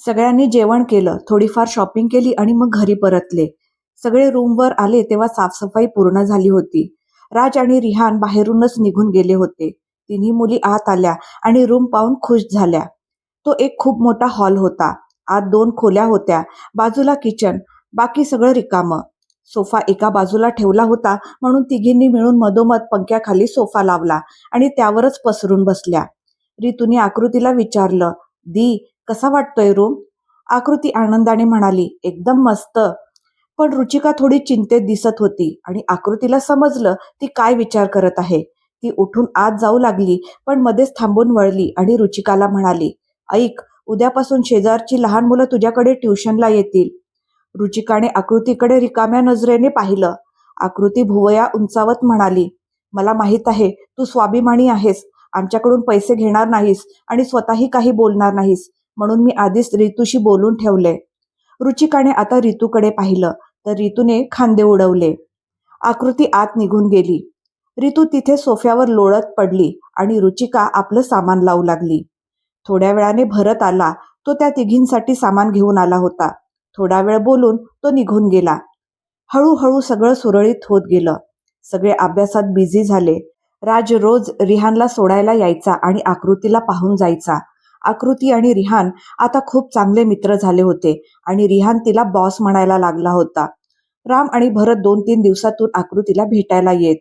सगळ्यांनी जेवण केलं थोडीफार शॉपिंग केली आणि मग घरी परतले. सगळे रूमवर आले तेव्हा साफसफाई पूर्ण झाली होती. राज आणि रिहान बाहेरूनच निघून गेले होते. तिन्ही मुली आत आल्या आणि रूम पाहून खुश झाल्या. तो एक खूप मोठा हॉल होता. आत दोन खोल्या होत्या. बाजूला किचन बाकी सगळं रिकामं. सोफा एका बाजूला ठेवला होता म्हणून तिघींनी मिळून मधोमध पंख्याखाली सोफा लावला आणि त्यावरच पसरून बसल्या. रितूने आकृतीला विचारलं दी कसा वाटतोय रूम? आकृती आनंदाने म्हणाली एकदम मस्त. पण रुचिका थोडी चिंतेत दिसत होती आणि आकृतीला समजलं ती काय विचार करत आहे. ती उठून आत जाऊ लागली पण मध्येच थांबून वळली आणि रुचिकाला म्हणाली ऐक उद्यापासून शेजारची लहान मुलं तुझ्याकडे ट्युशनला येतील. रुचिकाने आकृतीकडे रिकाम्या नजरेने पाहिलं. आकृती भुवया उंचावत म्हणाली मला माहीत आहे तू स्वाभिमानी आहेस. आमच्याकडून पैसे घेणार नाहीस आणि स्वतःही काही बोलणार नाहीस. म्हणून मी आधीच रितूशी बोलून ठेवले. रुचिकाने आता रितूकडे पाहिलं तर रितूने खांदे उडवले. आकृती आत निघून गेली. रितू तिथे सोफ्यावर लोळत पडली आणि रुचिका आपलं सामान लावू लागली. थोड्या वेळाने भरत आला तो त्या तिघींसाठी सामान घेऊन आला होता. थोडा वेळ बोलून तो निघून गेला. हळूहळू सगळं सुरळीत होत गेलं. सगळे अभ्यासात बिझी झाले. राज रोज रिहानला सोडायला यायचा आणि आकृतीला पाहून जायचा. आकृती आणि रिहान आता खूप चांगले मित्र झाले होते आणि रिहान तिला बॉस म्हणायला लागला होता. राम आणि भरत दोन तीन दिवसातून आकृतीला भेटायला येत.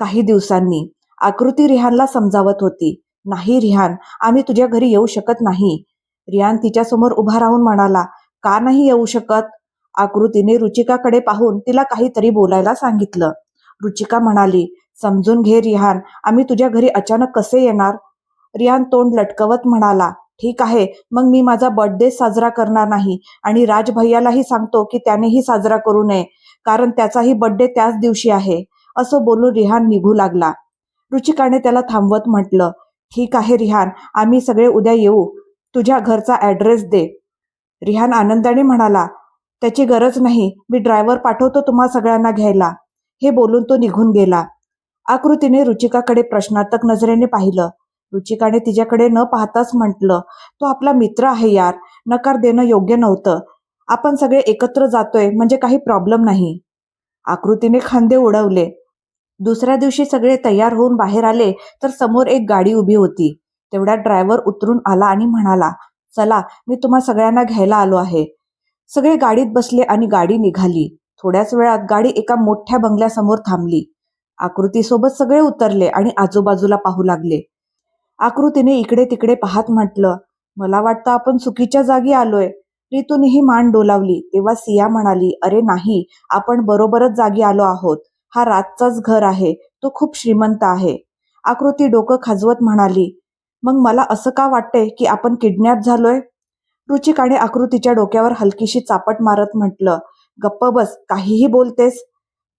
काही दिवसांनी आकृती रिहानला समजावत होती. नाही रिहान आम्ही तुझ्या घरी येऊ शकत नाही. रिहान तिच्यासमोर उभा राहून म्हणाला का नाही येऊ शकत? आकृतीने रुचिकाकडे पाहून तिला काहीतरी बोलायला सांगितलं. रुचिका म्हणाली समजून घे रिहान आम्ही तुझ्या घरी अचानक कसे येणार? रिहान तोंड लटकवत म्हणाला ठीक आहे मग मी माझा बर्थडे साजरा करणार नाही आणि राज भैयालाही सांगतो की त्यानेही साजरा करू नये कारण त्याचाही बर्थडे त्याच दिवशी आहे. असं बोलून रिहान निघू लागला. रुचिकाने त्याला थांबवत म्हटलं ठीक आहे रिहान आम्ही सगळे उद्या येऊ. तुझ्या घरचा ॲड्रेस दे. रिहान आनंदाने म्हणाला त्याची गरज नाही मी ड्रायव्हर पाठवतो तुम्हा सगळ्यांना घ्यायला. हे बोलून तो निघून गेला. आकृतीने रुचिकाकडे प्रश्नार्थक नजरेने पाहिलं. रुचिकाने तिच्याकडे न पाहताच म्हटलं तो आपला मित्र आहे यार नकार देणं योग्य नव्हतं. आपण सगळे एकत्र जातोय म्हणजे काही प्रॉब्लेम नाही. आकृतीने खांदे उडवले. दुसऱ्या दिवशी सगळे तयार होऊन बाहेर आले तर समोर एक गाडी उभी होती. तेवढ्या ड्रायव्हर उतरून आला आणि म्हणाला चला मी तुम्हा सगळ्यांना घ्यायला आलो आहे. सगळे गाडीत बसले आणि गाडी निघाली. थोड्याच वेळात गाडी एका मोठ्या बंगल्यासमोर थांबली. आकृतीसोबत सगळे उतरले आणि आजूबाजूला पाहू लागले. आकृतीने इकडे तिकडे पाहत म्हटलं मला वाटतं आपण चुकीच्या जागी आलोय. रितूनेही मान डोलावली. तेव्हा सिया म्हणाली अरे नाही आपण बरोबरच जागी आलो आहोत. हा रातचाच घर आहे. तो खूप श्रीमंत आहे. आकृती डोकं खाजवत म्हणाली मग मला असं का वाटतंय की आपण किडनॅप झालोय? रुचिकाने आकृतीच्या डोक्यावर हलकीशी चापट मारत म्हटलं गप्प बस काहीही बोलतेस.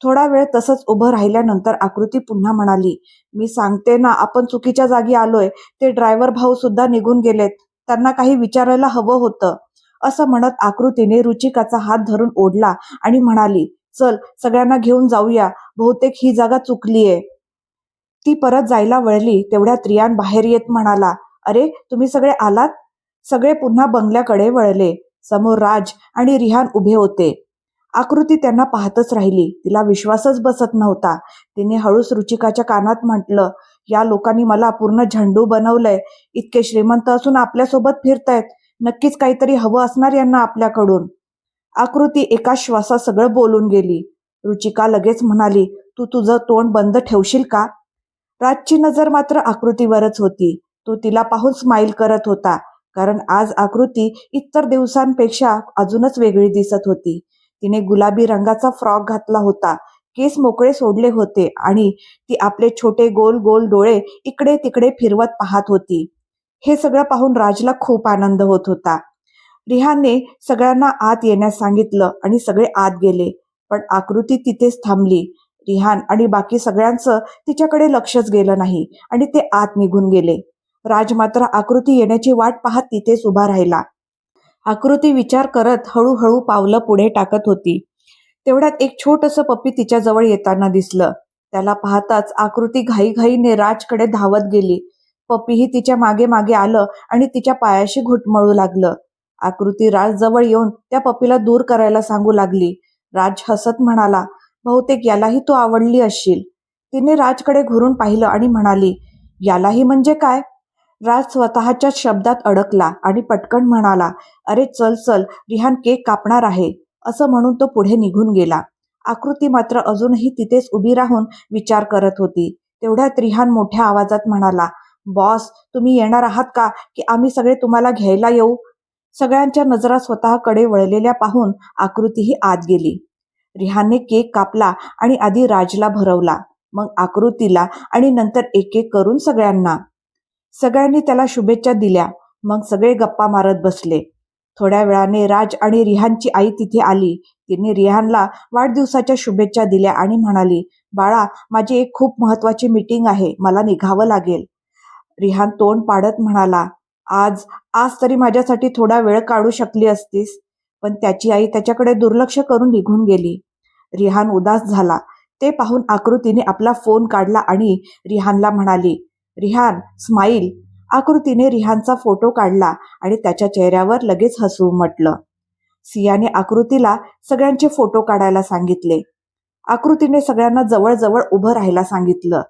थोडा वेळ तसंच उभं राहिल्यानंतर आकृती पुन्हा म्हणाली मी सांगते ना आपण चुकीच्या जागी आलोय. ते ड्रायव्हर भाऊ सुद्धा निघून गेलेत. त्यांना काही विचारायला हवं होतं. असं म्हणत आकृतीने रुचिकाचा हात धरून ओढला आणि म्हणाली चल सगळ्यांना घेऊन जाऊया. बहुतेक ही जागा चुकलीये. ती परत जायला वळली तेवढ्यात रियान बाहेर येत म्हणाला अरे तुम्ही सगळे आलात? सगळे पुन्हा बंगल्याकडे वळले. समोर राज आणि रिहान उभे होते. आकृती त्यांना पाहतच राहिली. तिला विश्वासच बसत नव्हता. तिने हळूच रुचिकाच्या कानात म्हटलं या लोकांनी मला पूर्ण झंडू बनवलंय. इतके श्रीमंत असून आपल्यासोबत फिरतायत. नक्कीच काहीतरी हवं असणार यांना आपल्याकडून. आकृती एका श्वासात सगळं बोलून गेली. रुचिका लगेच म्हणाली तू तुझं तोंड बंद ठेवशील का? राजची नजर मात्र आकृतीवरच होती. तो तिला पाहून स्माईल करत होता कारण आज आकृती इतर दिवसांपेक्षा अजूनच वेगळी दिसत होती. तिने गुलाबी रंगाचा फ्रॉक घातला होता. केस मोकळे सोडले होते आणि ती आपले छोटे गोल गोल डोळे इकडे तिकडे फिरवत पाहत होती. हे सगळं पाहून राजला खूप आनंद होत होता. रिहाने सगळ्यांना आत येण्यास सांगितलं आणि सगळे आत गेले. पण आकृती तिथेच थांबली. रिहान आणि बाकी सगळ्यांचं तिच्याकडे लक्षच गेलं नाही आणि ते आत निघून गेले. राज मात्र आकृती येण्याची वाट पाहत तिथेच उभा राहिला. आकृती विचार करत हळूहळू पावलं पुढे टाकत होती. तेवढ्यात एक छोटस पप्पी तिच्या जवळ येताना दिसलं. त्याला पाहताच आकृती घाईघाईने राजकडे धावत गेली. पप्पीही तिच्यामागे मागे आलं आणि तिच्या पायाशी घुटमळू लागलं. आकृती राज जवळ येऊन त्या पप्पीला दूर करायला सांगू लागली. राज हसत म्हणाला बहुतेक यालाही तू आवडली असशील. तिने राजकडे घुरून पाहिलं आणि म्हणाली यालाही म्हणजे काय? राज स्वतःच्या शब्दात अडकला आणि पटकन म्हणाला अरे चल चल रिहान केक कापणार आहे असं म्हणून तो पुढे निघून गेला. आकृती मात्र अजूनही तिथेच उभी राहून विचार करत होती. तेवढ्यात रिहान मोठ्या आवाजात म्हणाला बॉस तुम्ही येणार आहात का? की आम्ही सगळे तुम्हाला घ्यायला येऊ? सगळ्यांच्या नजरा स्वतःकडे वळलेल्या पाहून आकृतीही आत गेली. रिहानने केक कापला आणि आधी राजला भरवला मग आकृतीला आणि नंतर एक एक करून सगळ्यांना. सगळ्यांनी त्याला शुभेच्छा दिल्या. मग सगळे गप्पा मारत बसले. थोड्या वेळाने राज आणि रिहानची आई तिथे आली. तिने रिहानला वाढदिवसाच्या शुभेच्छा दिल्या आणि म्हणाली बाळा माझी एक खूप महत्वाची मीटिंग आहे. मला निघावं लागेल. रिहान तोंड पाडत म्हणाला आज आज तरी माझ्यासाठी थोडा वेळ काढू शकली असतीस. पण त्याची आई त्याच्याकडे दुर्लक्ष करून निघून गेली. रिहान उदास झाला. ते पाहून आकृतीने आपला फोन काढला आणि रिहानला म्हणाली रिहान स्माईल. आकृतीने रिहानचा फोटो काढला आणि त्याच्या चेहऱ्यावर लगेच हसू म्हटलं. सियाने आकृतीला सगळ्यांचे फोटो काढायला सांगितले. आकृतीने सगळ्यांना जवळजवळ उभं राहायला सांगितलं.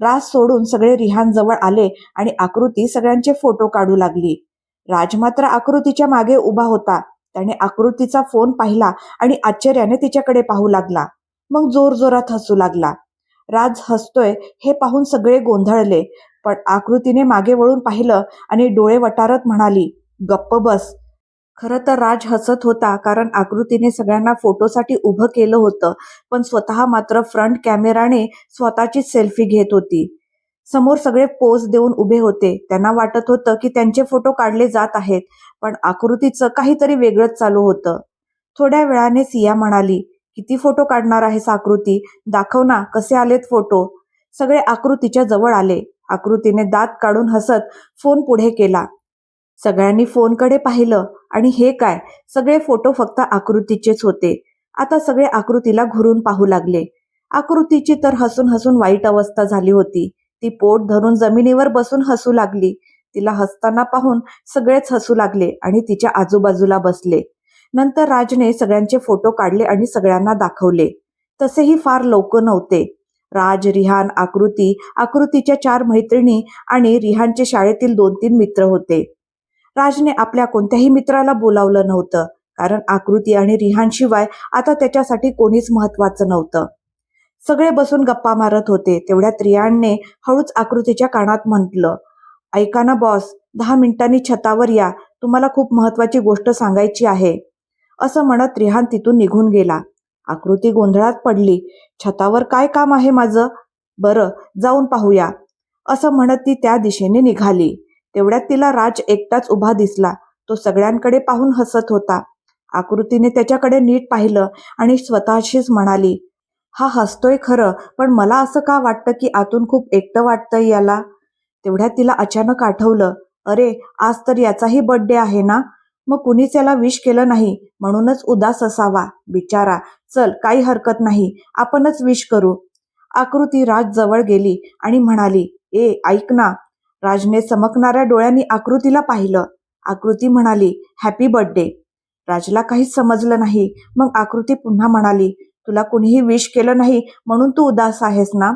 राज सोडून सगळे रिहान जवळ आले आणि आकृती सगळ्यांचे फोटो काढू लागली. राज मात्र आकृतीच्या मागे उभा होता. त्याने आकृतीचा फोन पाहिला आणि आश्चर्याने तिच्याकडे पाहू लागला. मग जोर जोरात हसू लागला. राज हसतोय हे पाहून सगळे गोंधळले. पण आकृतीने मागे वळून पाहिलं आणि डोळे वटारत म्हणाली गप्प बस. खरं तर राज हसत होता कारण आकृतीने सगळ्यांना फोटोसाठी उभं केलं होतं पण स्वतः मात्र फ्रंट कॅमेराने स्वतःची सेल्फी घेत होती. समोर सगळे पोज देऊन उभे होते. त्यांना वाटत होतं की त्यांचे फोटो काढले जात आहेत पण आकृतीचं काहीतरी वेगळंच चालू होतं. थोड्या वेळाने सिया म्हणाली किती फोटो काढणार आहेस आकृती दाखव ना कसे आलेत फोटो? सगळे आकृतीच्या जवळ आले. आकृतीने दात काढून हसत फोन पुढे केला. सगळ्यांनी फोनकडे पाहिलं. आणि हे काय? सगळे फोटो फक्त आकृतीचेच होते. आता सगळे आकृतीला घुरून पाहू लागले. आकृतीची तर हसून हसून वाईट अवस्था झाली होती. ती पोट धरून जमिनीवर बसून हसू लागली. तिला हसताना पाहून सगळेच हसू लागले आणि तिच्या आजूबाजूला बसले. नंतर राजने सगळ्यांचे फोटो काढले आणि सगळ्यांना दाखवले. तसेही फार लोक नव्हते. राज रिहान आकृती आकृतीच्या चार मैत्रिणी आणि रिहानचे शाळेतील दोन तीन मित्र होते. राजने आपल्या कोणत्याही मित्राला बोलावलं नव्हतं कारण आकृती आणि रिहानशिवाय आता त्याच्यासाठी कोणीच महत्वाचं नव्हतं. सगळे बसून गप्पा मारत होते तेवढ्यात रियानने हळूच आकृतीच्या कानात म्हटलं ऐका ना बॉस दहा मिनिटांनी छतावर या. तुम्हाला खूप महत्वाची गोष्ट सांगायची आहे. असं म्हणत रिहान तिथून निघून गेला. आकृती गोंधळात पडली. छतावर काय काम आहे माझं? बरं जाऊन पाहूया. असं म्हणत ती त्या दिशेने निघाली. तेवढ्यात तिला राज एकटाच उभा दिसला. तो सगळ्यांकडे पाहून हसत होता. आकृतीने त्याच्याकडे नीट पाहिलं आणि स्वतःशीच म्हणाली हा हसतोय खरं पण मला असं का वाटतं की आतून खूप एकटं वाटतंय याला? तेवढ्यात तिला अचानक आठवलं अरे आज तर याचाही बर्थडे आहे ना? मग कुणीच याला विश केलं नाही. म्हणूनच उदास असावा. बिचारा चल काही हरकत नाही. आपणच विश करू. आकृती राज जवळ गेली आणि म्हणाली ए ऐक ना. राजने चमकणाऱ्या डोळ्यांनी आकृतीला पाहिलं. आकृती म्हणाली हॅपी बर्थडे राजला काहीच समजलं नाही. मग आकृती पुन्हा म्हणाली तुला कुणीही विश केलं नाही म्हणून तू उदास आहेस ना?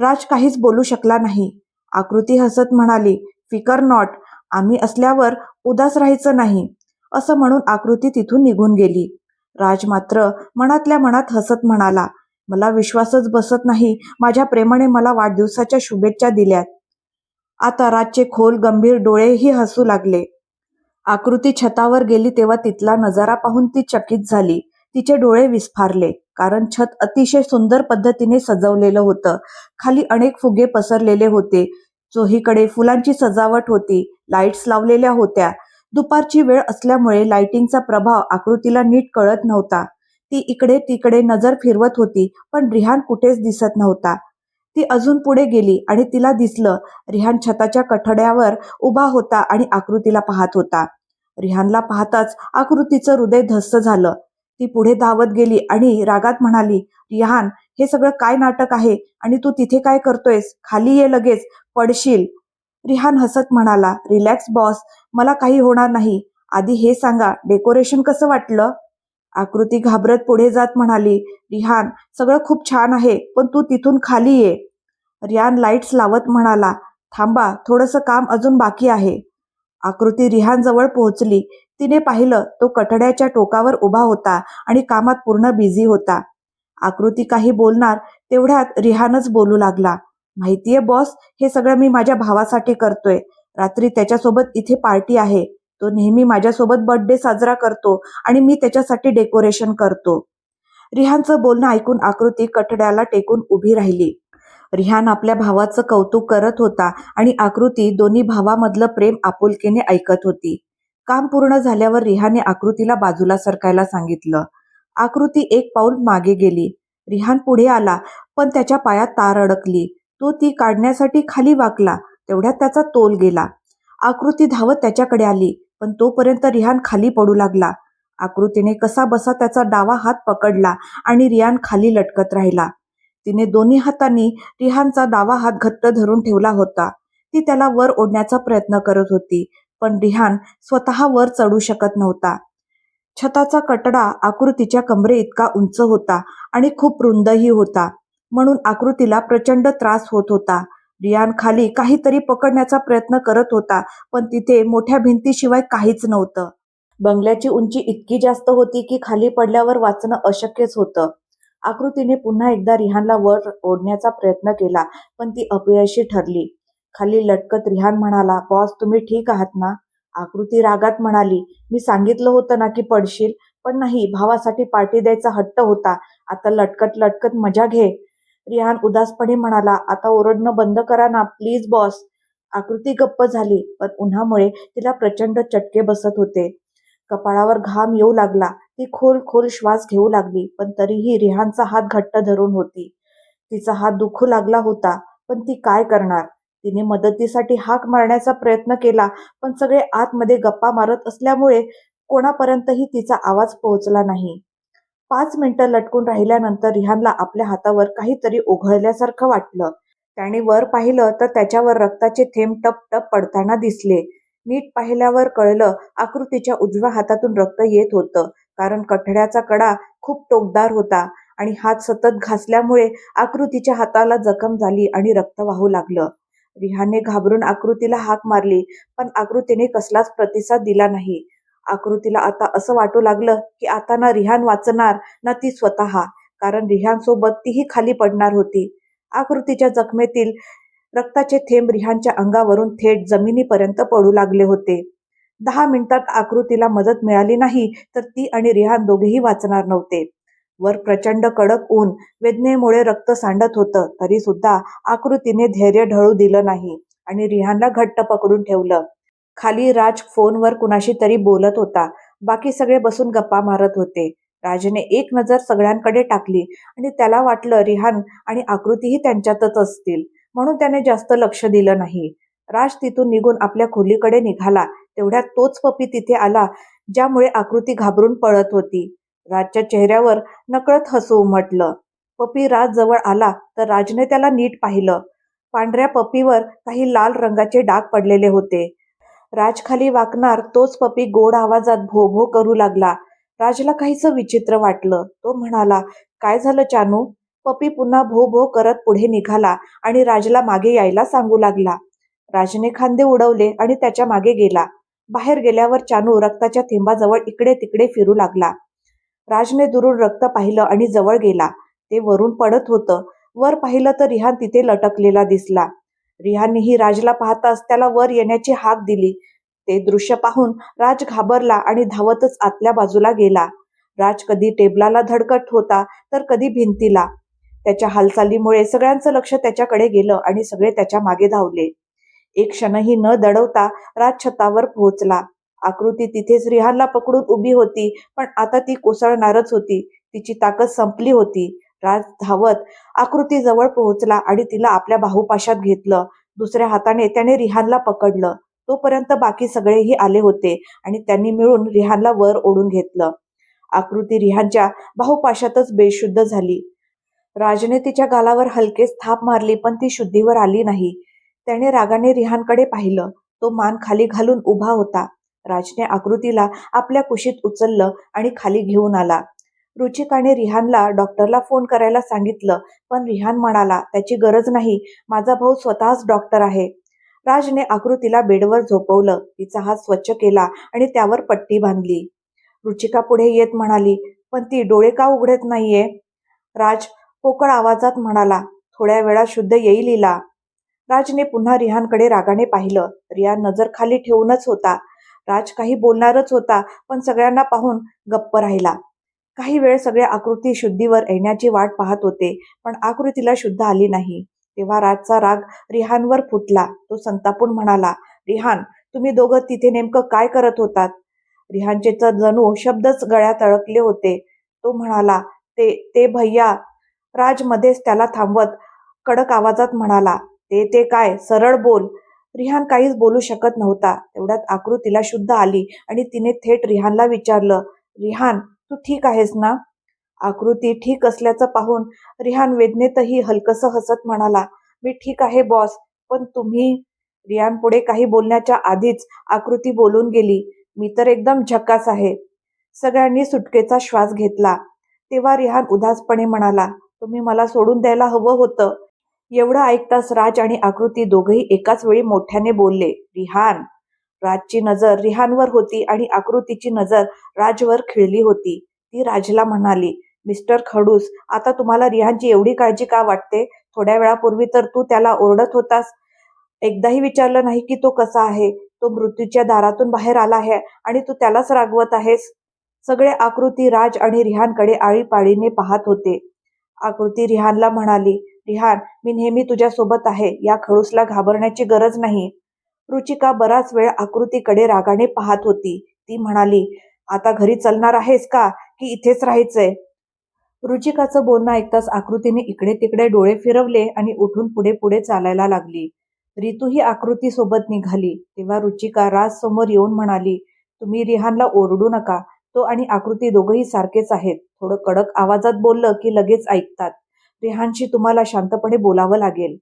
राज काहीच बोलू शकला नाही. आकृती हसत म्हणाली फिकर नॉट आम्ही असल्यावर उदास राहायचं नाही. असं म्हणून आकृती तिथून निघून गेली. राज मात्र मनातल्या मनात हसत म्हणाला मला विश्वासच बसत नाही. माझ्या प्रेमाने मला वाढदिवसाच्या शुभेच्छा दिल्यात. आता राजचे खोल गंभीर डोळेही हसू लागले. आकृती छतावर गेली तेव्हा तिथला नजारा पाहून ती चकित झाली. तिचे डोळे विस्फारले कारण छत अतिशय सुंदर पद्धतीने सजवलेलं होतं. खाली अनेक फुगे पसरलेले होते. चोहीकडे फुलांची सजावट होती. लाईट्स लावलेल्या होत्या. दुपारची वेळ असल्यामुळे लाइटिंगचा प्रभाव आकृतीला नीट कळत नव्हता. ती इकडे तिकडे नजर फिरवत होती पण रिहान कुठेच दिसत नव्हता. ती अजून पुढे गेली आणि तिला दिसलं रिहान छताच्या कठड्यावर उभा होता आणि आकृतीला पाहत होता. रिहानला पाहताच आकृतीचं हृदय धस्त झालं. ती पुढे धावत गेली आणि रागात म्हणाली रिहान हे सगळं काय नाटक आहे? आणि तू तिथे काय करतोयस? खाली ये लगेच पडशील. रिहान हसत म्हणाला रिलॅक्स बॉस. मला काही होणार नाही. आधी हे सांगा. डेकोरेशन कसं वाटलं? आकृती घाबरत पुढे जात म्हणाली रिहान सगळं खूप छान आहे पण तू तिथून खाली ये. रिहान लाईट्स लावत म्हणाला थांबा थोडंसं काम अजून बाकी आहे. आकृती रिहानजवळ पोहोचली. तिने पाहिलं तो कठड्याच्या टोकावर उभा होता आणि कामात पूर्ण बिझी होता. आकृती काही बोलणार तेवढ्यात रिहानच बोलू लागला. माहितीये बॉस हे सगळं मी माझ्या भावासाठी करतोय. रात्री त्याच्यासोबत इथे पार्टी आहे. तो नेहमी माझ्यासोबत बर्थडे साजरा करतो आणि मी त्याच्यासाठी डेकोरेशन करतो. रिहानचं बोलणं ऐकून आकृती कठड्याला टेकून उभी राहिली. रिहान आपल्या भावाचं कौतुक करत होता आणि आकृती दोन्ही भावामधलं प्रेम आपुलकीने ऐकत होती. काम पूर्ण झाल्यावर रिहाने आकृतीला बाजूला सरकायला सांगितलं. आकृती एक पाऊल मागे गेली. रिहान पुढे आला पण त्याच्या पायात तार अडकली. तो ती काढण्यासाठी खाली वाकला तेवढ्यात त्याचा तोल गेला. आकृती धावत त्याच्याकडे आली पण तोपर्यंत रिहान खाली पडू लागला. आकृतीने कसा बसा त्याचा डावा हात पकडला आणि रियान खाली लटकत राहिला. तिने दोन्ही हातांनी रिहानचा डावा हात घट्ट धरून ठेवला होता. ती त्याला वर ओढण्याचा प्रयत्न करत होती पण रिहान स्वतः वर चढू शकत नव्हता. छताचा कटडा आकृतीच्या कमरे इतका उंच होता आणि खूप रुंदही होता. म्हणून आकृतीला प्रचंड त्रास होत होता. रियान खाली काहीतरी पकडण्याचा प्रयत्न करत होता पण तिथे मोठ्या भिंतीशिवाय काहीच नव्हतं. बंगल्याची उंची इतकी जास्त होती की खाली पडल्यावर वाचणं अशक्यच होतं. आकृतीने पुन्हा एकदा रिहानला वर ओढण्याचा प्रयत्न केला पण ती अपयशी ठरली. खाली लटकत रिहान म्हणाला बॉस तुम्ही ठीक आहात ना? आकृती रागात म्हणाली मी सांगितलं होतं ना की पडशील पण नाही भावासाठी पार्टी द्यायचा हट्ट होता. आता लटकत लटकत मजा घे. रिहान उदासपणे म्हणाला आता ओरडणं बंद करा ना प्लीज बॉस आकृती गप्प झाली पण उन्हामुळे तिला प्रचंड चटके बसत होते. कपाळावर घाम येऊ लागला ती खोल खोल श्वास घेऊ लागली पण तरीही रिहानचा हात घट्ट धरून होती. तिचा हात दुखू लागला होता पण ती काय करणार? तिने मदतीसाठी हाक मारण्याचा प्रयत्न केला पण सगळे आतमध्ये गप्पा मारत असल्यामुळे कोणापर्यंतही तिचा आवाज पोहोचला नाही. पाच मिनिटं लटकून राहिल्यानंतर रिहानला आपल्या हातावर काहीतरी ओघळल्यासारखं वाटलं. त्याने वर पाहिलं तर त्याच्यावर रक्ताचे थेंब टप टप पडताना दिसले. नीट पाहिल्यावर कळलं आकृतीच्या उजव्या हातातून रक्त येत होतं कारण कठड्याचा कडा खूप टोकदार होता आणि हात सतत घासल्यामुळे आकृतीच्या हाताला जखम झाली आणि रक्त वाहू लागलं. रिहाने घाबरून आकृतीला हाक मारली पण आकृतीने कसलाच प्रतिसाद दिला नाही. आकृतीला आता असं वाटू लागलं की आता ना रिहान वाचणार ना ती स्वतः. कारण रिहान सोबत तीही खाली पडणार होती. आकृतीच्या जखमेतील रक्ताचे थेंब रिहानच्या अंगावरून थेट जमिनीपर्यंत पडू लागले होते. दहा मिनिटात आकृतीला मदत मिळाली नाही तर ती आणि रिहान दोघेही वाचणार नव्हते. वर प्रचंड कडक ऊन वेदनेमुळे रक्त सांडत होतं. तरी सुद्धा आकृतीने धैर्य ढळू दिलं नाही आणि रिहानला घट्ट पकडून ठेवलं. खाली राज फोनवर कुणाशी तरी बोलत होता. बाकी सगळे बसून गप्पा मारत होते. राजने एक नजर सगळ्यांकडे टाकली आणि त्याला वाटलं रिहान आणि आकृतीही त्यांच्यातच असतील. म्हणून त्याने जास्त लक्ष दिलं नाही. राज तिथून निघून आपल्या खोलीकडे निघाला. तेवढ्यात तोच पपी तिथे आला ज्यामुळे आकृती घाबरून पळत होती. राजच्या चेहऱ्यावर नकळत हसू उमटलं. पपी राज जवळ आला तर राजने त्याला नीट पाहिलं. पांढऱ्या पपीवर काही लाल रंगाचे डाग पडलेले होते. राज खाली वाकणार तोच पपी गोड आवाजात भो भो करू लागला. राजला काहीच विचित्र वाटलं. तो म्हणाला काय झालं चानू पपी पुन्हा भो भो करत पुढे निघाला आणि राजला मागे यायला सांगू लागला. राजने खांदे उडवले आणि त्याच्यामागे गेला. बाहेर गेल्यावर चानू रक्ताच्या थेंबाजवळ इकडे तिकडे फिरू लागला. राजने दुरून रक्त पाहिलं आणि जवळ गेला. ते वरून पडत होतं. वर पाहिलं तर रिहान तिथे लटकलेला दिसला. रिहानेही राजला पाहताच त्याला वर येण्याची हाक दिली. ते दृश्य पाहून राज घाबरला आणि धावतच आतल्या बाजूला गेला. राज कधी टेबलाला धडकट होता तर कधी भिंतीला. त्याच्या हालचालीमुळे सगळ्यांचं लक्ष त्याच्याकडे गेलं आणि सगळे त्याच्यामागे धावले. एक क्षणही न दडवता राज छतावर पोहोचला. आकृती तिथेच रिहानला पकडून उभी होती पण आता ती कोसळणारच होती. तिची ताकद संपली होती. राज धावत आकृती जवळ पोहोचला आणि तिला आपल्या बाहुपाशात घेतलं. दुसऱ्या हाताने त्याने रिहानला पकडलं. तोपर्यंत बाकी सगळेही आले होते आणि त्यांनी मिळून रिहानला वर ओढून घेतलं. आकृती रिहानच्या बाहुपाशातच बेशुद्ध झाली. राजने तिच्या गालावर हलकेच थाप मारली पण ती शुद्धीवर आली नाही. त्याने रागाने रिहानकडे पाहिलं. तो मान खाली घालून उभा होता. राजने आकृतीला आपल्या कुशीत उचललं आणि खाली घेऊन आला. रुचिकाने रिहानला डॉक्टरला फोन करायला सांगितलं पण रिहान म्हणाला त्याची गरज नाही माझा भाऊ स्वतःच डॉक्टर आहे. राजने आकृतीला बेडवर झोपवलं तिचा हात स्वच्छ केला आणि त्यावर पट्टी बांधली. रुचिका पुढे येत म्हणाली पण ती डोळे का उघडत नाहीये? राज पोकळ आवाजात म्हणाला थोड्या वेळा शुद्ध येईल इला राजने पुन्हा रिहानकडे रागाने पाहिलं रिहान नजर खाली ठेवूनच होता. राज काही बोलणारच होता पण सगळ्यांना पाहून गप्प राहिला. काही वेळ सगळ्या आकृती शुद्धीवर येण्याची वाट पाहत होते पण आकृतीला शुद्ध आली नाही. तेव्हा राजचा राग रिहानवर फुटला. तो संतापून म्हणाला रिहान तुम्ही दोघं तिथे नेमकं काय करत होतात? रिहानचे तर जणू शब्दच गळ्यात अडकले होते. तो म्हणाला ते ते भैया राज मध्येच त्याला थांबवत कडक आवाजात म्हणाला ते ते काय? सरळ बोल. रिहान काहीच बोलू शकत नव्हता. तेवढ्यात आकृतीला शुद्ध आली आणि तिने थेट रिहानला विचारलं रिहान तू ठीक आहेस ना? आकृती ठीक असल्याचं पाहून रिहान वेदनेतही हलकसं हसत म्हणाला मी ठीक आहे बॉस. पण तुम्ही रियान पुढे काही बोलण्याच्या आधीच आकृती बोलून गेली मी तर एकदम झक्कास आहे. सगळ्यांनी सुटकेचा श्वास घेतला. तेव्हा रिहान उदासपणे म्हणाला तुम्ही मला सोडून द्यायला हवं होतं. एवढं ऐकताच राज आणि आकृती दोघही एकाच वेळी मोठ्याने बोलले रिहान राजची नजर रिहानवर होती आणि आकृतीची नजर राजवर खिळली होती. ती राजला म्हणाली मिस्टर खडूस आता तुम्हाला रिहानची एवढी काळजी का वाटते? थोड्या वेळापूर्वी तर तू त्याला ओरडत होतास. एकदाही विचारलं नाही की तो कसा आहे? तो मृत्यूच्या दारातून बाहेर आला आहे आणि तू त्यालाच रागवत आहेस. सगळे आकृती राज आणि रिहानकडे आळीपाळीने पाहत होते. आकृती रिहानला म्हणाली रिहान मी नेहमी तुझ्यासोबत आहे. या खडूसला घाबरण्याची गरज नाही. रुचिका बराच वेळ आकृतीकडे रागाने पाहत होती. ती म्हणाली आता घरी चलणार आहेस का? की इथेच राहायचंय? रुचिकाचं बोलणं ऐकताच आकृतीने इकडे तिकडे डोळे फिरवले आणि उठून पुढे पुढे चालायला लागली. रितू ही आकृती सोबत निघाली. तेव्हा रुचिका राज समोर येऊन म्हणाली तुम्ही रिहानला ओरडू नका. तो आणि आकृती दोघंही सारखेच आहेत. थोडं कडक आवाजात बोललं की लगेच ऐकतात. रिहानशी तुम्हाला शांतपणे बोलावं लागेल.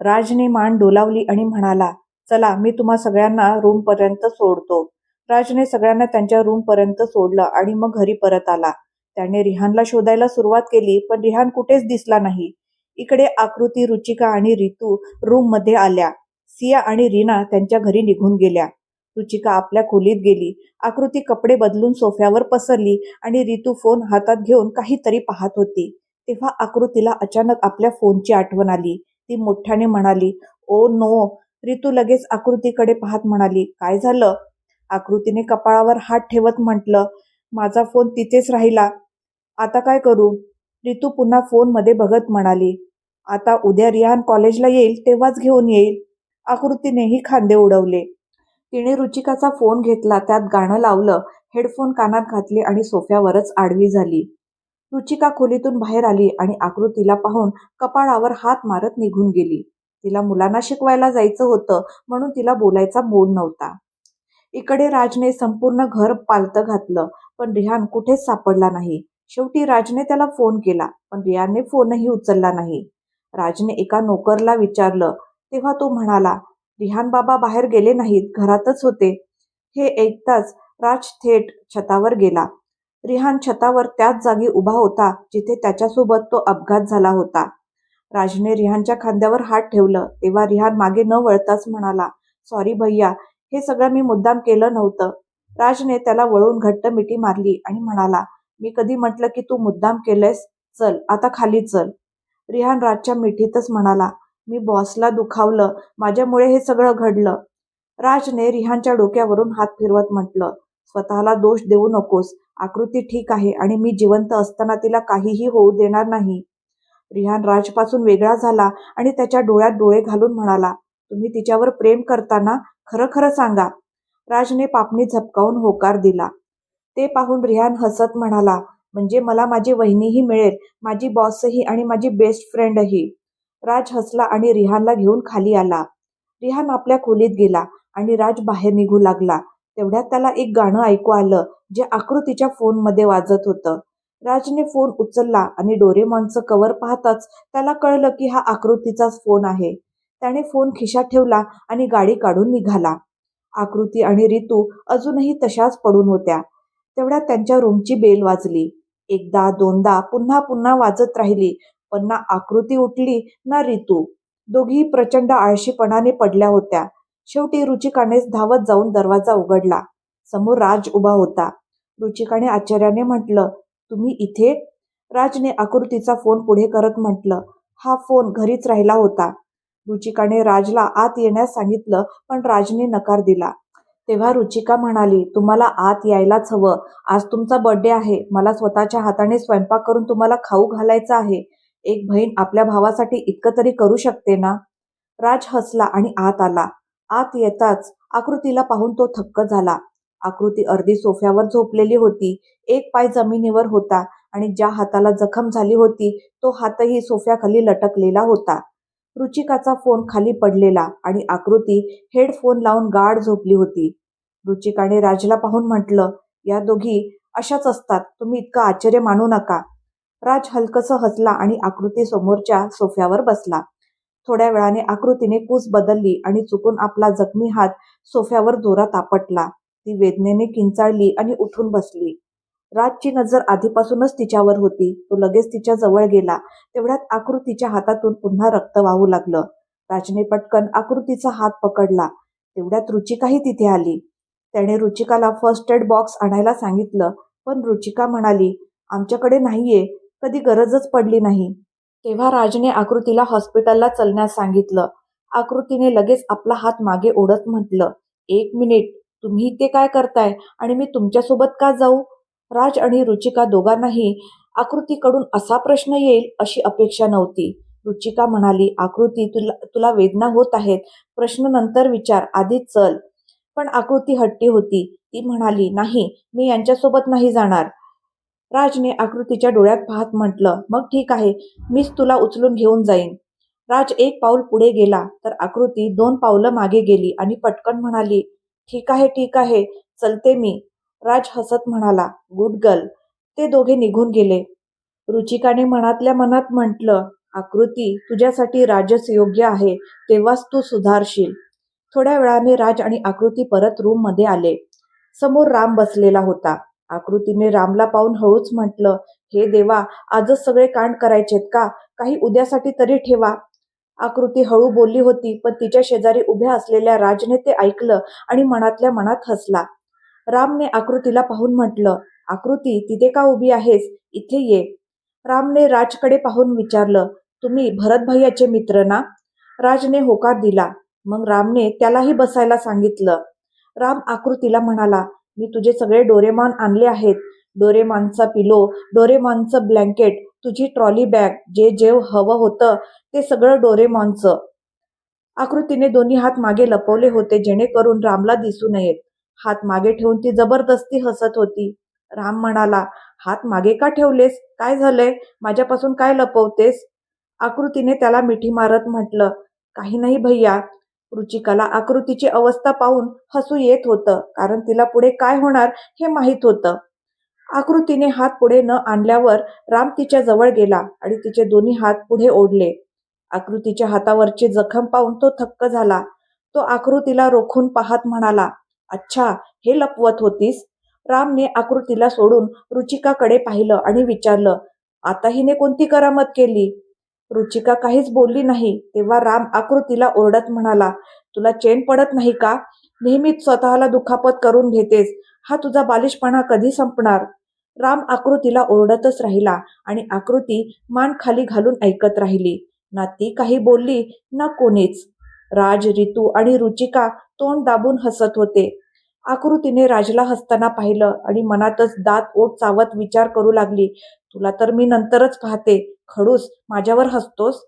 राजने मान डोलावली आणि म्हणाला चला मी तुम्हा सगळ्यांना रूमपर्यंत सोडतो. राजने सगळ्यांना त्यांच्या रूमपर्यंत सोडलं आणि मग घरी परत आला. त्याने रिहानला शोधायला सुरुवात केली पण रिहान कुठेच दिसला नाही. इकडे आकृती रुचिका आणि रितू रूममध्ये आल्या. सिया आणि रीना त्यांच्या घरी निघून गेल्या. रुचिका आपल्या खोलीत गेली. आकृती कपडे बदलून सोफ्यावर पसरली आणि रितू फोन हातात घेऊन काहीतरी पाहत होती. तेव्हा आकृतीला अचानक आपल्या फोनची आठवण आली. ती मोठ्याने म्हणाली ओ नो रितू लगेच आकृतीकडे पाहत म्हणाली काय झालं? आकृतीने कपाळावर हात ठेवत म्हटलं माझा फोन तिथेच राहिला. आता काय करू? रितू पुन्हा फोनमध्ये बघत म्हणाली आता उद्या रिहान कॉलेजला येईल तेव्हाच घेऊन येईल. आकृतीनेही खांदे उडवले. तिने रुचिकाचा फोन घेतला त्यात गाणं लावलं हेडफोन कानात घातले आणि सोफ्यावरच आडवी झाली. रुचिका खोलीतून बाहेर आली आणि आकृतीला पाहून कपाळावर हात मारत निघून गेली. तिला मुलांना शिकवायला जायचं होतं म्हणून तिला बोलायचा मूड नव्हता. इकडे राजने संपूर्ण घर पालतं घातलं पण रिहान कुठेच सापडला नाही. शेवटी राजने त्याला फोन केला पण रिहानने फोनही उचलला नाही. राजने एका नोकरला विचारलं तेव्हा तो म्हणाला रिहान बाबा बाहेर गेले नाहीत घरातच होते. हे ऐकताच राज थेट छतावर गेला. रिहान छतावर त्याच जागी उभा होता जिथे त्याच्यासोबत तो अपघात झाला होता. राजने रिहानच्या खांद्यावर हात ठेवलं. तेव्हा रिहान मागे न वळताच म्हणाला सॉरी भैया हे सगळं मी मुद्दाम केलं नव्हतं. राजने त्याला वळून घट्ट मिठी मारली आणि म्हणाला मी कधी म्हटलं की तू मुद्दाम केलंयस? चल आता खाली चल. रिहान राजच्या मिठीतच म्हणाला मी बॉसला दुखावलं माझ्यामुळे हे सगळं घडलं. राजने रिहानच्या डोक्यावरून हात फिरवत म्हटलं स्वतःला दोष देऊ नकोस आकृती ठीक आहे आणि मी जिवंत असताना तिला काहीही होऊ देणार नाही. रिहान राजपासून वेगळा झाला आणि त्याच्या डोळ्यात डोळे घालून म्हणाला तुम्ही तिच्यावर प्रेम करताना खरं खरं सांगा. राजने पापणी झपकावून होकार दिला. ते पाहून रिहान हसत म्हणाला म्हणजे मला माझी वहिनीही मिळेल माझी बॉसही आणि माझी बेस्ट फ्रेंडही. राज हसला आणि रिहानला घेऊन खाली आला. रिहान आपल्या खोलीत गेला आणि राज बाहेर निघू लागला. तेवढ्यात त्याला एक गाणं ऐकू आलं जे आकृतीच्या फोनमध्ये वाजत होतं. राजने फोन उचलला आणि डोरेमॉनचं कवर पाहताच त्याला कळलं की हा आकृतीचाच फोन आहे. त्याने फोन खिशात ठेवला आणि गाडी काढून निघाला. आकृती आणि रितू अजूनही तशाच पडून होत्या. तेवढ्यात त्यांच्या रूमची बेल वाजली. एकदा दोनदा पुन्हा पुन्हा वाजत राहिली पण ना आकृती उठली ना रितू. दोघीही प्रचंड आळशीपणाने पडल्या होत्या. शेवटी रुचिकानेच धावत जाऊन दरवाजा उघडला. समोर राज उभा होता. रुचिकाने आश्चर्याने म्हटलं तुम्ही इथे? राजने आकृतीचा फोन पुढे करत म्हटलं हा फोन घरीच राहिला होता. रुचिकाने राजला आत येण्यास सांगितलं पण राजने नकार दिला. तेव्हा रुचिका म्हणाली तुम्हाला आत यायलाच हवं. आज तुमचा बर्थडे आहे. मला स्वतःच्या हाताने स्वयंपाक करून तुम्हाला खाऊ घालायचा आहे. एक बहीण आपल्या भावासाठी इतकं तरी करू शकते ना? राज हसला आणि आत आला. आत येताच आकृतीला पाहून तो थक्क झाला. आकृती अर्धी सोफ्यावर झोपलेली होती. एक पाय जमिनीवर होता आणि ज्या हाताला जखम झाली होती तो हातही सोफ्याखाली लटकलेला होता. रुचिकाचा फोन खाली पडलेला आणि आकृती हेडफोन लावून गाढ झोपली होती. रुचिकाने राजला पाहून म्हटलं या दोघी अशाच असतात तुम्ही इतकं आश्चर्य मानू नका. राज हलकसं हसला आणि आकृती समोरच्या सोफ्यावर बसला. थोड्या वेळाने आकृतीने कूस बदलली आणि चुकून आपला जखमी हात सोफ्यावर जोरात आपटला. ती वेदनेने किंचाळली आणि उठून बसली. राजची नजर आधीपासूनच तिच्यावर होती. तो लगेच तिच्या जवळ गेला. तेवढ्यात आकृतीच्या हातातून पुन्हा रक्त वाहू लागलं. राजने पटकन आकृतीचा हात पकडला. तेवढ्यात रुचिकाही तिथे आली. त्याने रुचिकाला फर्स्ट एड बॉक्स आणायला सांगितलं. पण रुचिका म्हणाली आमच्याकडे नाहीये. कधी गरजच पडली नाही. तेव्हा राजने आकृतीला हॉस्पिटलला चलण्यास सांगितलं. आकृतीने लगेच आपला हात मागे ओढत म्हटलं एक मिनिट तुम्ही ते काय करताय? आणि मी तुमच्यासोबत का जाऊ? राज आणि रुचिका दोघांनाही आकृतीकडून असा प्रश्न येईल अशी अपेक्षा नव्हती. रुचिका म्हणाली आकृती तुला तुला वेदना होत आहेत. प्रश्न नंतर विचार. आधीच चल. पण आकृती हट्टी होती. ती म्हणाली नाही मी यांच्यासोबत नाही जाणार. राजने आकृतीच्या डोळ्यात पाहत म्हटलं मग ठीक आहे. मीच तुला उचलून घेऊन जाईन. राज एक पाऊल पुढे गेला तर आकृती दोन पावलं मागे गेली आणि पटकन म्हणाली ठीक आहे ठीक आहे चलते मी. राज हसत म्हणाला गुड गर्ल. ते दोघे निघून गेले. रुचिकाने मनातल्या मनात म्हटलं आकृती तुझ्यासाठी राजच योग्य आहे तेव्हाच तू सुधारशील. थोड्या वेळाने राज आणि आकृती परत रूममध्ये आले. समोर राम बसलेला होता. आकृतीने रामला पाहून हळूच म्हटलं हे देवा आजच सगळे कांड करायचेत का? काही उद्यासाठी तरी ठेवा. आकृती हळू बोलली होती पण तिच्या शेजारी उभ्या असलेल्या राजने ते ऐकलं आणि मनातल्या मनात हसला. रामने आकृतीला पाहून म्हटलं आकृती तिथे का उभी आहेस? इथे ये. रामने राजकडे पाहून विचारलं तुम्ही भरत भैयाचे मित्र ना? राजने होकार दिला. मग रामने त्यालाही बसायला सांगितलं. राम आकृतीला म्हणाला मी तुझे सगळे डोरेमान आणले आहेत. डोरेमानचा पिलो डोरेमानचं ब्लँकेट तुझी ट्रॉली बॅग जे जेव हवं होतं ते सगळं डोरेमॉनचं. आकृतीने दोन्ही हात मागे लपवले होते जेणेकरून रामला दिसू नयेत. हात मागे ठेवून ती जबरदस्ती हसत होती. राम म्हणाला हात मागे का ठेवलेस? काय झालंय? माझ्यापासून काय लपवतेस? आकृतीने त्याला मिठी मारत म्हटलं काही नाही भैया. रुचिकाला आकृतीची अवस्था पाहून हसू येत होतं कारण तिला पुढे काय होणार हे माहीत होतं. आकृतीने हात पुढे न आणल्यावर राम तिच्या जवळ गेला आणि तिचे दोन्ही हात पुढे ओढले. आकृतीच्या हातावरची जखम पाहून तो थक्क झाला. तो आकृतीला रोखून पाहत म्हणाला अच्छा हे लपवत होतीस? रामने आकृतीला सोडून रुचिकाकडे पाहिलं आणि विचारलं आता हिने कोणती करामत केली? रुचिका काहीच बोलली नाही तेव्हा राम आकृतीला ओरडत म्हणाला तुला चेन पडत नाही का? नेहमीच स्वतःला दुखापत करून घेतेस. हा तुझा बालिशपणा कधी संपणार? राम आकृतीला ओरडतच राहिला आणि आकृती मान खाली घालून ऐकत राहिली. ना ती काही बोलली ना कोणीच. राज रितू आणि रुचिका तोंड दाबून हसत होते. आकृतीने राजला हसताना पाहिलं आणि मनातच दात ओट चावत विचार करू लागली. तुला तर मी नंतरच पाहते. खडूस माझ्यावर हसतोस?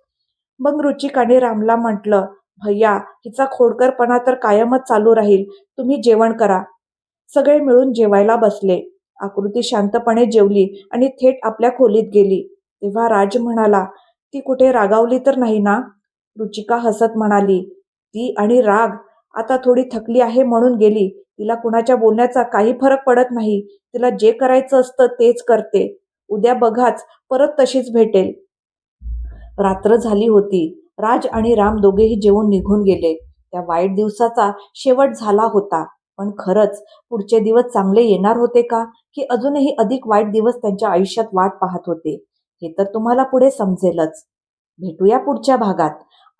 मग रुचिकाने रामला म्हटलं भैया हिचा खोडकरपणा तर कायमच चालू राहील. तुम्ही जेवण करा. सगळे मिळून जेवायला बसले. आकृती शांतपणे जेवली आणि थेट आपल्या खोलीत गेली. तेव्हा राज म्हणाला ती कुठे रागावली तर नाही ना? रुचिका हसत म्हणाली ती आणि राग आता थोडी थकली आहे म्हणून गेली. तिला कुणाच्या बोलण्याचा काही फरक पडत नाही. तिला जे करायचं असतं तेच करते. उद्या बघाच परत तशीच भेटेल. रात्र झाली होती. राज आणि राम दोघेही जेवून निघून गेले. त्या वाईट दिवसाचा शेवट झाला होता. पण खरंच पुढचे दिवस चांगले येणार होते का? की अजूनही अधिक वाईट दिवस त्यांच्या आयुष्यात वाट पाहत होते? हे तर तुम्हाला पुढे समजेलच. भेटूया पुढच्या भागात.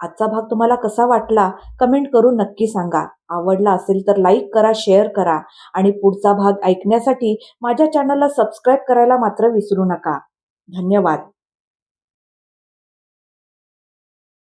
आजचा भाग तुम्हाला कसा वाटला? कमेंट करून नक्की सांगा. आवडला असेल तर लाईक करा शेअर करा आणि पुढचा भाग ऐकण्यासाठी माझ्या चॅनलला सबस्क्राईब करायला मात्र विसरू नका. धन्यवाद.